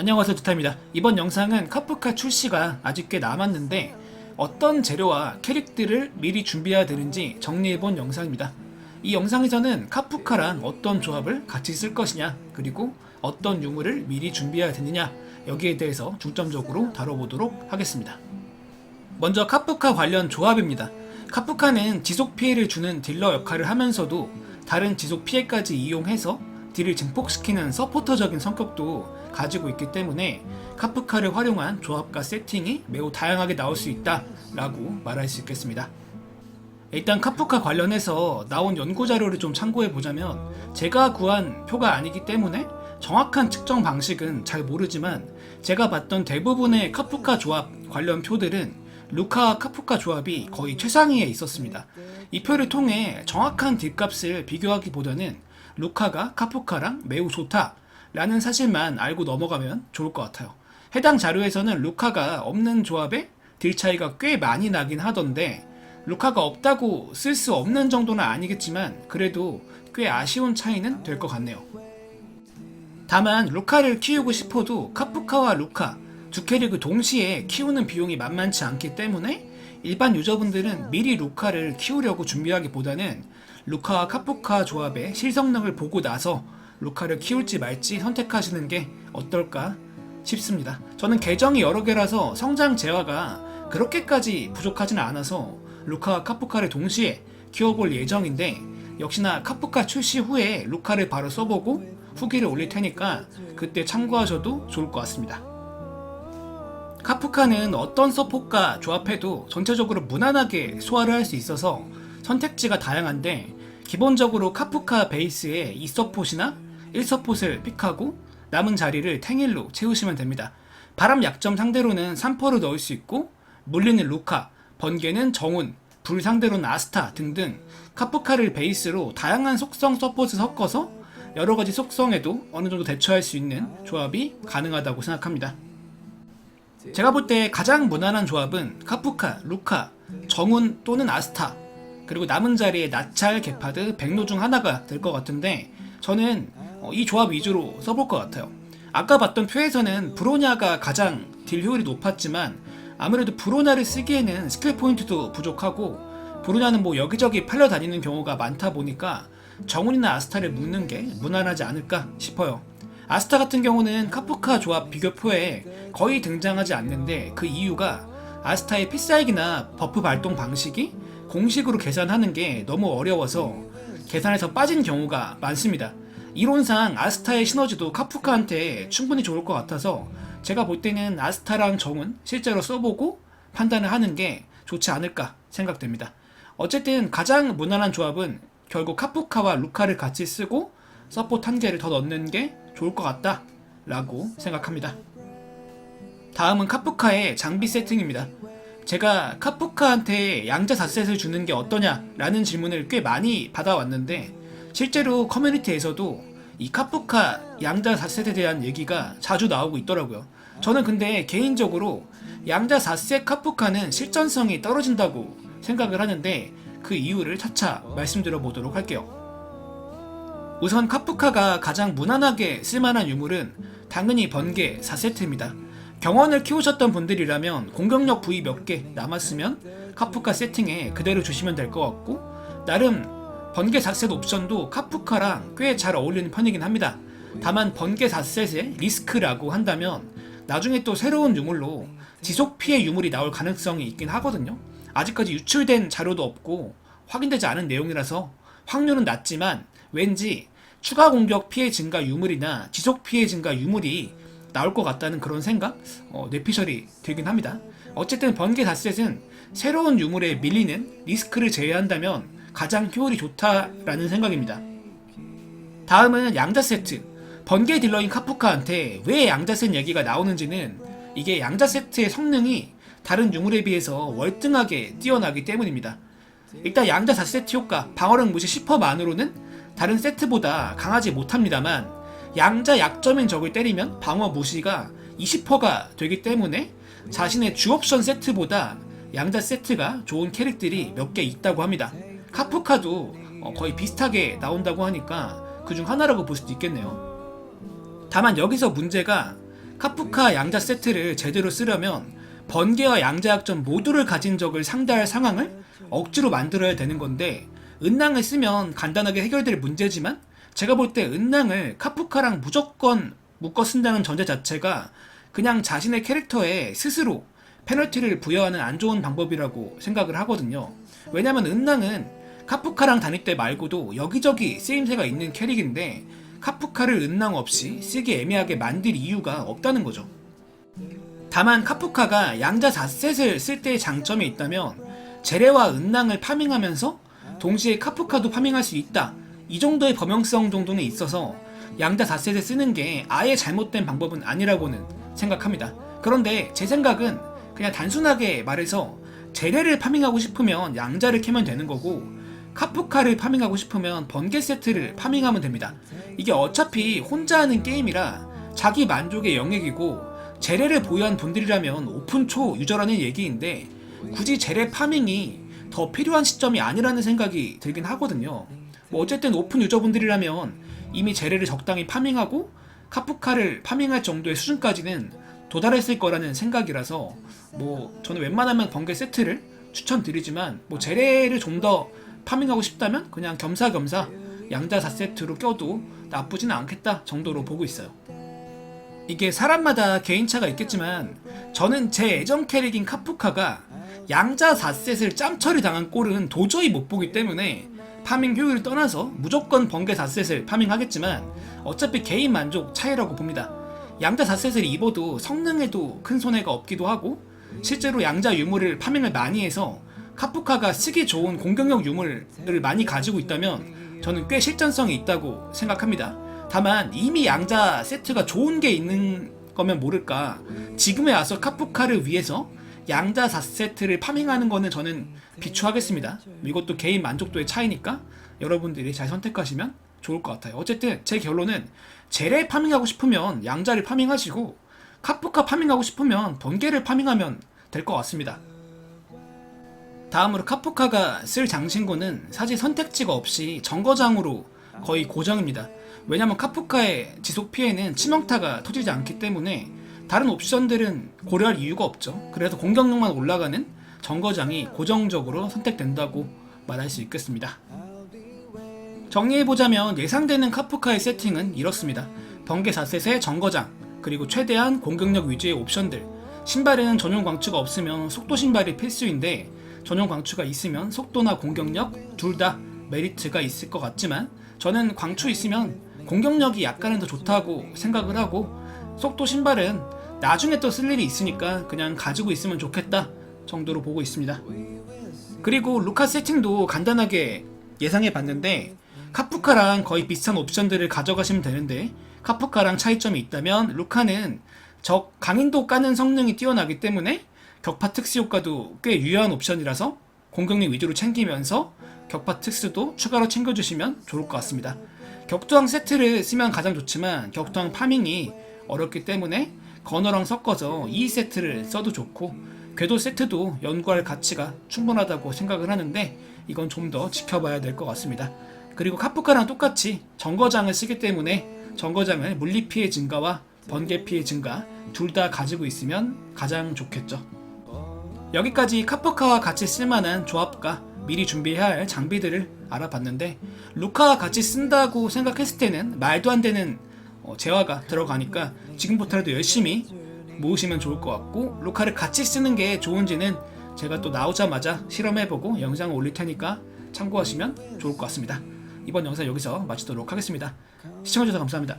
안녕하세요 두타입니다. 이번 영상은 카프카 출시가 아직 꽤 남았는데 어떤 재료와 캐릭들을 미리 준비해야 되는지 정리해본 영상입니다. 이 영상에서는 카프카랑 어떤 조합을 같이 쓸 것이냐 그리고 어떤 유물을 미리 준비해야 되느냐 여기에 대해서 중점적으로 다뤄보도록 하겠습니다. 먼저 카프카 관련 조합입니다. 카프카는 지속 피해를 주는 딜러 역할을 하면서도 다른 지속 피해까지 이용해서 딜을 증폭시키는 서포터적인 성격도 가지고 있기 때문에 카프카를 활용한 조합과 세팅이 매우 다양하게 나올 수 있다라고 말할 수 있겠습니다. 일단 카프카 관련해서 나온 연구 자료를 좀 참고해 보자면 제가 구한 표가 아니기 때문에 정확한 측정 방식은 잘 모르지만 제가 봤던 대부분의 카프카 조합 관련 표들은 루카와 카프카 조합이 거의 최상위에 있었습니다. 이 표를 통해 정확한 딜값을 비교하기보다는 루카가 카프카랑 매우 좋다 라는 사실만 알고 넘어가면 좋을 것 같아요. 해당 자료에서는 루카가 없는 조합에 딜 차이가 꽤 많이 나긴 하던데 루카가 없다고 쓸 수 없는 정도는 아니겠지만 그래도 꽤 아쉬운 차이는 될 것 같네요. 다만 루카를 키우고 싶어도 카프카와 루카 두 캐릭을 동시에 키우는 비용이 만만치 않기 때문에 일반 유저분들은 미리 루카를 키우려고 준비하기보다는 루카와 카프카 조합의 실성능을 보고 나서 루카를 키울지 말지 선택하시는 게 어떨까 싶습니다. 저는 계정이 여러 개라서 성장 재화가 그렇게까지 부족하지는 않아서 루카와 카프카를 동시에 키워볼 예정인데 역시나 카프카 출시 후에 루카를 바로 써보고 후기를 올릴 테니까 그때 참고하셔도 좋을 것 같습니다. 카프카는 어떤 서폿과 조합해도 전체적으로 무난하게 소화를 할 수 있어서 선택지가 다양한데 기본적으로 카프카 베이스에 2서폿이나 1서폿을 픽하고 남은 자리를 탱일로 채우시면 됩니다. 바람 약점 상대로는 3퍼를 넣을 수 있고 물리는 루카, 번개는 정운, 불 상대로는 아스타 등등 카프카를 베이스로 다양한 속성 서폿을 섞어서 여러 가지 속성에도 어느 정도 대처할 수 있는 조합이 가능하다고 생각합니다. 제가 볼 때 가장 무난한 조합은 카프카, 루카, 정운 또는 아스타 그리고 남은 자리에 나찰, 게파드, 백로 중 하나가 될 것 같은데 저는 어, 이 조합 위주로 써볼 것 같아요. 아까 봤던 표에서는 브로냐가 가장 딜 효율이 높았지만 아무래도 브로냐를 쓰기에는 스킬 포인트도 부족하고 브로냐는 뭐 여기저기 팔려 다니는 경우가 많다 보니까 정운이나 아스타를 묶는 게 무난하지 않을까 싶어요. 아스타 같은 경우는 카프카 조합 비교표에 거의 등장하지 않는데 그 이유가 아스타의 필살기나 버프 발동 방식이 공식으로 계산하는 게 너무 어려워서 계산에서 빠진 경우가 많습니다. 이론상 아스타의 시너지도 카프카한테 충분히 좋을 것 같아서 제가 볼 때는 아스타랑 정은 실제로 써보고 판단을 하는 게 좋지 않을까 생각됩니다. 어쨌든 가장 무난한 조합은 결국 카프카와 루카를 같이 쓰고 서포트 한 개를 더 넣는 게 좋을 것 같다 라고 생각합니다. 다음은 카프카의 장비 세팅입니다. 제가 카프카한테 양자 4셋을 주는 게 어떠냐 라는 질문을 꽤 많이 받아왔는데 실제로 커뮤니티에서도 이 카프카 양자 4셋에 대한 얘기가 자주 나오고 있더라고요. 저는 근데 개인적으로 양자 4셋 카프카는 실전성이 떨어진다고 생각을 하는데 그 이유를 차차 말씀드려 보도록 할게요. 우선 카프카가 가장 무난하게 쓸만한 유물은 당연히 번개 4세트입니다. 경원을 키우셨던 분들이라면 공격력 부위 몇 개 남았으면 카프카 세팅에 그대로 주시면 될 것 같고 나름 번개 4셋 옵션도 카프카랑 꽤 잘 어울리는 편이긴 합니다. 다만 번개 4셋의 리스크라고 한다면 나중에 또 새로운 유물로 지속 피해 유물이 나올 가능성이 있긴 하거든요. 아직까지 유출된 자료도 없고 확인되지 않은 내용이라서 확률은 낮지만 왠지 추가 공격 피해 증가 유물이나 지속 피해 증가 유물이 나올 것 같다는 그런 생각, 어, 뇌피셜이 들긴 합니다. 어쨌든 번개 다셋은 새로운 유물에 밀리는 리스크를 제외한다면 가장 효율이 좋다라는 생각입니다. 다음은 양자 세트. 번개 딜러인 카프카한테 왜 양자 셋 얘기가 나오는지는 이게 양자 세트의 성능이 다른 유물에 비해서 월등하게 뛰어나기 때문입니다. 일단 양자 4세트 효과, 방어력 무시 10%만으로는 다른 세트보다 강하지 못합니다만 양자 약점인 적을 때리면 방어 무시가 20%가 되기 때문에 자신의 주옵션 세트보다 양자 세트가 좋은 캐릭들이 몇 개 있다고 합니다. 카프카도 어, 거의 비슷하게 나온다고 하니까 그 중 하나라고 볼 수도 있겠네요. 다만 여기서 문제가 카프카 양자 세트를 제대로 쓰려면 번개와 양자약점 모두를 가진 적을 상대할 상황을 억지로 만들어야 되는 건데 은낭을 쓰면 간단하게 해결될 문제지만 제가 볼 때 은낭을 카프카랑 무조건 묶어 쓴다는 전제 자체가 그냥 자신의 캐릭터에 스스로 페널티를 부여하는 안 좋은 방법이라고 생각을 하거든요. 왜냐면 은낭은 카프카랑 다닐 때 말고도 여기저기 쓰임새가 있는 캐릭인데 카프카를 은낭 없이 쓰기 애매하게 만들 이유가 없다는 거죠. 다만 카프카가 양자 4셋을 쓸 때의 장점이 있다면 제레와 은낭을 파밍하면서 동시에 카프카도 파밍할 수 있다. 이 정도의 범용성 정도는 있어서 양자 4셋을 쓰는 게 아예 잘못된 방법은 아니라고는 생각합니다. 그런데 제 생각은 그냥 단순하게 말해서 제레를 파밍하고 싶으면 양자를 캐면 되는 거고 카프카를 파밍하고 싶으면 번개 세트를 파밍하면 됩니다. 이게 어차피 혼자 하는 게임이라 자기 만족의 영역이고 제레를 보유한 분들이라면 오픈 초 유저라는 얘기인데 굳이 제레 파밍이 더 필요한 시점이 아니라는 생각이 들긴 하거든요. 뭐 어쨌든 오픈 유저분들이라면 이미 제레를 적당히 파밍하고 카프카를 파밍할 정도의 수준까지는 도달했을 거라는 생각이라서 뭐 저는 웬만하면 번개 세트를 추천드리지만 뭐 제레를 좀 더 파밍하고 싶다면 그냥 겸사겸사 양자 4세트로 껴도 나쁘지는 않겠다 정도로 보고 있어요. 이게 사람마다 개인차가 있겠지만 저는 제 애정 캐릭인 카프카가 양자 4셋을 짬처리 당한 꼴은 도저히 못 보기 때문에 파밍 효율을 떠나서 무조건 번개 4셋을 파밍하겠지만 어차피 개인 만족 차이라고 봅니다. 양자 4셋을 입어도 성능에도 큰 손해가 없기도 하고 실제로 양자 유물을 파밍을 많이 해서 카프카가 쓰기 좋은 공격력 유물을 많이 가지고 있다면 저는 꽤 실전성이 있다고 생각합니다. 다만 이미 양자 세트가 좋은 게 있는 거면 모를까 지금에 와서 카프카를 위해서 양자 4세트를 파밍하는 거는 저는 비추하겠습니다. 이것도 개인 만족도의 차이니까 여러분들이 잘 선택하시면 좋을 것 같아요. 어쨌든 제 결론은 제레 파밍하고 싶으면 양자를 파밍하시고 카프카 파밍하고 싶으면 번개를 파밍하면 될 것 같습니다. 다음으로 카프카가 쓸 장신구는 사실 선택지가 없이 정거장으로 거의 고정입니다. 왜냐면 카프카의 지속 피해는 치명타가 터지지 않기 때문에 다른 옵션들은 고려할 이유가 없죠. 그래서 공격력만 올라가는 정거장이 고정적으로 선택된다고 말할 수 있겠습니다. 정리해보자면 예상되는 카프카의 세팅은 이렇습니다. 번개 4셋의 정거장, 그리고 최대한 공격력 위주의 옵션들. 신발은 전용 광추가 없으면 속도 신발이 필수인데 전용 광추가 있으면 속도나 공격력 둘 다 메리트가 있을 것 같지만 저는 광추 있으면 공격력이 약간은 더 좋다고 생각을 하고 속도 신발은 나중에 또 쓸 일이 있으니까 그냥 가지고 있으면 좋겠다 정도로 보고 있습니다. 그리고 루카 세팅도 간단하게 예상해 봤는데 카프카랑 거의 비슷한 옵션들을 가져가시면 되는데 카프카랑 차이점이 있다면 루카는 적 강인도 까는 성능이 뛰어나기 때문에 격파 특수 효과도 꽤 유효한 옵션이라서 공격력 위주로 챙기면서 격파 특수도 추가로 챙겨주시면 좋을 것 같습니다. 격투왕 세트를 쓰면 가장 좋지만 격투왕 파밍이 어렵기 때문에 건어랑 섞어서 2세트를 써도 좋고 궤도 세트도 연구할 가치가 충분하다고 생각을 하는데 이건 좀 더 지켜봐야 될 것 같습니다. 그리고 카프카랑 똑같이 정거장을 쓰기 때문에 정거장을 물리 피해 증가와 번개 피해 증가 둘 다 가지고 있으면 가장 좋겠죠. 여기까지 카프카와 같이 쓸만한 조합과 미리 준비해야 할 장비들을 알아봤는데 루카와 같이 쓴다고 생각했을 때는 말도 안 되는 어, 재화가 들어가니까 지금부터라도 열심히 모으시면 좋을 것 같고 루카를 같이 쓰는 게 좋은지는 제가 또 나오자마자 실험해보고 영상을 올릴 테니까 참고하시면 좋을 것 같습니다. 이번 영상 여기서 마치도록 하겠습니다. 시청해주셔서 감사합니다.